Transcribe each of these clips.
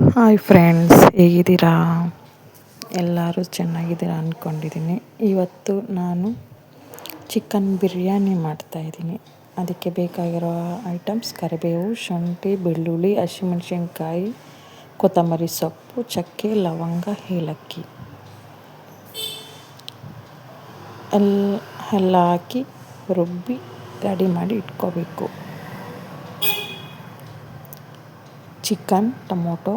Hi friends ಹೇಗಿದ್ದೀರಾ? ಎಲ್ಲರೂ ಚೆನ್ನಾಗಿದ್ದೀರಾ ಅಂದ್ಕೊಂಡಿದ್ದೀನಿ ಇವತ್ತು ನಾನು ಚಿಕನ್ ಬಿರಿಯಾನಿ ಮಾಡ್ತಾಯಿದ್ದೀನಿ ಅದಕ್ಕೆ ಬೇಕಾಗಿರೋ ಐಟಮ್ಸ್ ಕರಿಬೇವು, ಶುಂಠಿ, ಬೆಳ್ಳುಳ್ಳಿ, ಹಸಿಮೆಣ್ಸಿನ್ಕಾಯಿ, ಕೊತ್ತಂಬರಿ ಸೊಪ್ಪು, ಚಕ್ಕೆ, ಲವಂಗ, ಏಲಕ್ಕಿ. ಎಲ್ಲ ಎಲ್ಲ ಹಾಕಿ ರುಬ್ಬಿ ರೆಡಿ ಮಾಡಿ ಇಟ್ಕೋಬೇಕು. ಚಿಕನ್, ಟೊಮೊಟೊ,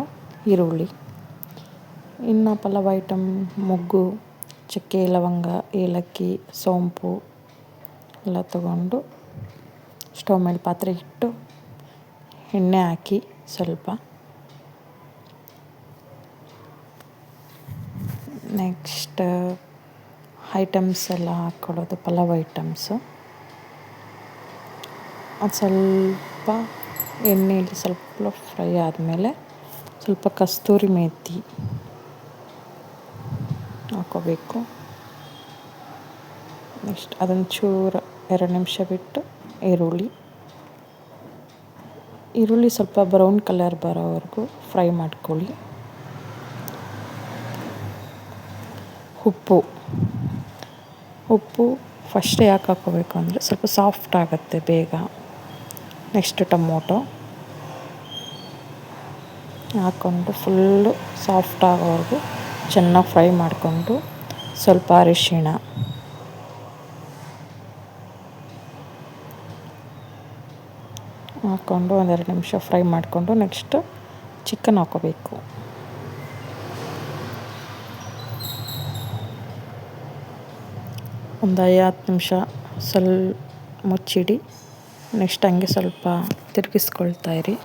ಈರುಳ್ಳಿ. ಇನ್ನು ಪಲಾವ್ ಐಟಮ್ ಮೊಗ್ಗು, ಚಕ್ಕೆ, ಲವಂಗ, ಏಲಕ್ಕಿ, ಸೋಂಪು ಎಲ್ಲ ತಗೊಂಡು ಸ್ಟವ್ ಮೇಲೆ ಪಾತ್ರೆ ಇಟ್ಟು ಎಣ್ಣೆ ಹಾಕಿ ಸ್ವಲ್ಪ. ನೆಕ್ಸ್ಟ್ ಐಟಮ್ಸ್ ಎಲ್ಲ ಹಾಕ್ಕೊಳ್ಳೋದು ಪಲಾವ್ ಐಟಮ್ಸು. ಅದು ಸ್ವಲ್ಪ ಎಣ್ಣೆಯಲ್ಲಿ ಸ್ವಲ್ಪ ಫ್ರೈ ಆದಮೇಲೆ ಸ್ವಲ್ಪ ಕಸ್ತೂರಿ ಮೇತಿ ಹಾಕೋಬೇಕು. ನೆಕ್ಸ್ಟ್ ಅದನ್ನು ಚೂರು ಎರಡು ನಿಮಿಷ ಬಿಟ್ಟು ಈರುಳ್ಳಿ. ಈರುಳ್ಳಿ ಸ್ವಲ್ಪ ಬ್ರೌನ್ ಕಲರ್ ಬರೋವರೆಗೂ ಫ್ರೈ ಮಾಡ್ಕೊಳ್ಳಿ. ಉಪ್ಪು. ಉಪ್ಪು ಫಸ್ಟೇ ಯಾಕೆ ಹಾಕೋಬೇಕು ಅಂದರೆ ಸ್ವಲ್ಪ ಸಾಫ್ಟ್ ಆಗುತ್ತೆ ಬೇಗ. Next tomato. ಹಾಕ್ಕೊಂಡು ಫುಲ್ಲು ಸಾಫ್ಟ್ ಆಗೋವರೆಗೂ ಚೆನ್ನಾಗಿ ಫ್ರೈ ಮಾಡಿಕೊಂಡು ಸ್ವಲ್ಪ ಅರಿಶಿಣ. ಹಾಕ್ಕೊಂಡು ಒಂದೆರಡು ನಿಮಿಷ ಫ್ರೈ ಮಾಡಿಕೊಂಡು ನೆಕ್ಸ್ಟ್ ಚಿಕನ್ ಹಾಕೋಬೇಕು ಒಂದು ಐವತ್ತು ನಿಮಿಷ ಸ್ವಲ್ಪ ಮುಚ್ಚಿಡಿ. ನೆಕ್ಸ್ಟ್ ಹಂಗೆ ಸ್ವಲ್ಪ ತಿರುಗಿಸ್ಕೊಳ್ತಾ ಇರಿ.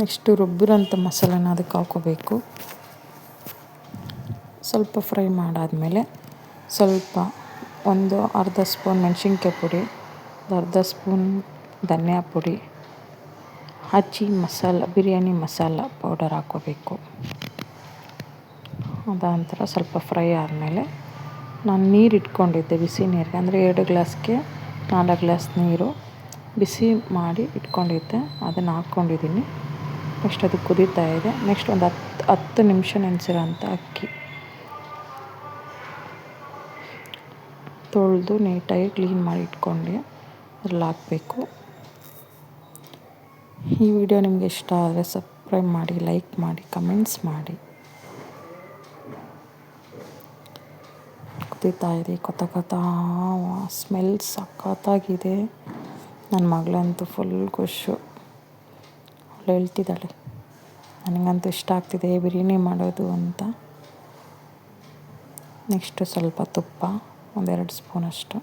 ನೆಕ್ಸ್ಟು ರುಬ್ಬಿರೋಂಥ ಮಸಾಲೆನ ಅದಕ್ಕೆ ಹಾಕೋಬೇಕು. ಸ್ವಲ್ಪ ಫ್ರೈ ಮಾಡಾದಮೇಲೆ ಸ್ವಲ್ಪ ಒಂದು ಅರ್ಧ ಸ್ಪೂನ್ ಮೆಣಸಿನ್ಕಾಯಿ ಪುಡಿ, ಅರ್ಧ ಸ್ಪೂನ್ ಧನಿಯಾ ಪುಡಿ ಹಚ್ಚಿ ಮಸಾಲ, ಬಿರಿಯಾನಿ ಮಸಾಲ ಪೌಡರ್ ಹಾಕ್ಕೋಬೇಕು. ಅದಾನಂತರ ಸ್ವಲ್ಪ ಫ್ರೈ ಆದಮೇಲೆ ನಾನು ನೀರು ಇಟ್ಕೊಂಡಿದ್ದೆ ಬಿಸಿ ನೀರಿಗೆ. ಅಂದರೆ ಎರಡು ಗ್ಲಾಸ್ಗೆ ನಾಲ್ಕು ಗ್ಲಾಸ್ ನೀರು ಬಿಸಿ ಮಾಡಿ ಇಟ್ಕೊಂಡಿದ್ದೆ. ಅದನ್ನು ಹಾಕ್ಕೊಂಡಿದ್ದೀನಿ ನೆಕ್ಸ್ಟ್ ಅದು ಕುದೀತಾ ಇದೆ. ನೆಕ್ಸ್ಟ್ ಒಂದು ಹತ್ತು ಹತ್ತು ನಿಮಿಷ ನೆನೆಸಿರೋಂಥ ಅಕ್ಕಿ. ತೊಳೆದು ನೀಟಾಗಿ ಕ್ಲೀನ್ ಮಾಡಿ ಇಟ್ಕೊಂಡು. ಅದ್ರಲ್ಲಿ ಹಾಕಬೇಕು. ಈ ವಿಡಿಯೋ ನಿಮಗೆ ಇಷ್ಟ ಆದರೆ ಸಬ್ಸ್ಕ್ರೈಬ್ ಮಾಡಿ, ಲೈಕ್ ಮಾಡಿ, ಕಮೆಂಟ್ಸ್ ಮಾಡಿ. ಕುದೀತಾ ಇದೆ ಕೊತ್ತ ಕೊತ್ತ ಸ್ಮೆಲ್ ಸಖತ್ತಾಗಿದೆ. ನನ್ನ ಮಗಳಂತೂ ಫುಲ್ ಖುಷು. ಅವಳು ಹೇಳ್ತಿದ್ದಾಳೆ, ನನಗಂತೂ ಇಷ್ಟ ಆಗ್ತಿದೆ, ಬಿರಿಯಾನಿ ಮಾಡೋದು ಅಂತ. ನೆಕ್ಸ್ಟು ಸ್ವಲ್ಪ ತುಪ್ಪ, ಒಂದೆರಡು ಸ್ಪೂನಷ್ಟು.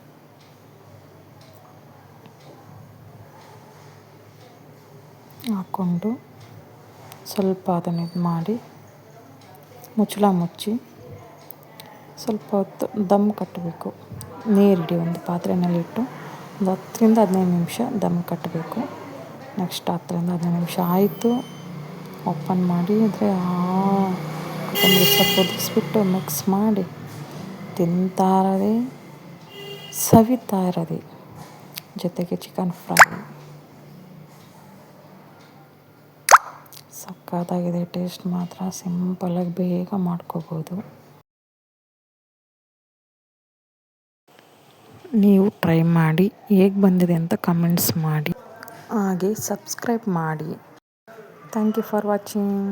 ಹಾಕ್ಕೊಂಡು ಸ್ವಲ್ಪ ಅದನ್ನು ಇದು ಮಾಡಿ ಮುಚ್ಚಳ ಮುಚ್ಚಿ ಸ್ವಲ್ಪ ಹೊತ್ತು ದಮ್ ಕಟ್ಟಬೇಕು. ನೀರಿಡಿ ಒಂದು ಪಾತ್ರೆಯಲ್ಲಿಟ್ಟು ಒಂದು ಹತ್ತರಿಂದ ಹದಿನೈದು ನಿಮಿಷ ದಮ್ ಕಟ್ಟಬೇಕು. ನೆಕ್ಸ್ಟ್ ಹತ್ತರಿಂದ ಹದಿನೈದು ನಿಮಿಷ ಆಯಿತು. ಓಪನ್ ಮಾಡಿ ಅಂದರೆ ಕೊತ್ತಂಬರಿ ಸೊಪ್ಪು ಒದಗಿಸ್ಬಿಟ್ಟು ಮಿಕ್ಸ್ ಮಾಡಿ ತಿಂತಾ ಇರೋದೇ, ಸವಿತಾ ಇರೋದೇ. ಜೊತೆಗೆ ಚಿಕನ್ ಫ್ರೈ ಸಕ್ಕತ್ತಾಗಿದೆ ಟೇಸ್ಟ್ ಮಾತ್ರ ಸಿಂಪಲಾಗಿ ಬೇಗ ಮಾಡ್ಕೋಬೋದು. ನೀವು ಟ್ರೈ ಮಾಡಿ, ಹೇಗೆ ಬಂದಿದೆ ಅಂತ ಕಮೆಂಟ್ಸ್ ಮಾಡಿ. ಹಾಗೆ ಸಬ್ಸ್ಕ್ರೈಬ್ ಮಾಡಿ. Thank you for watching.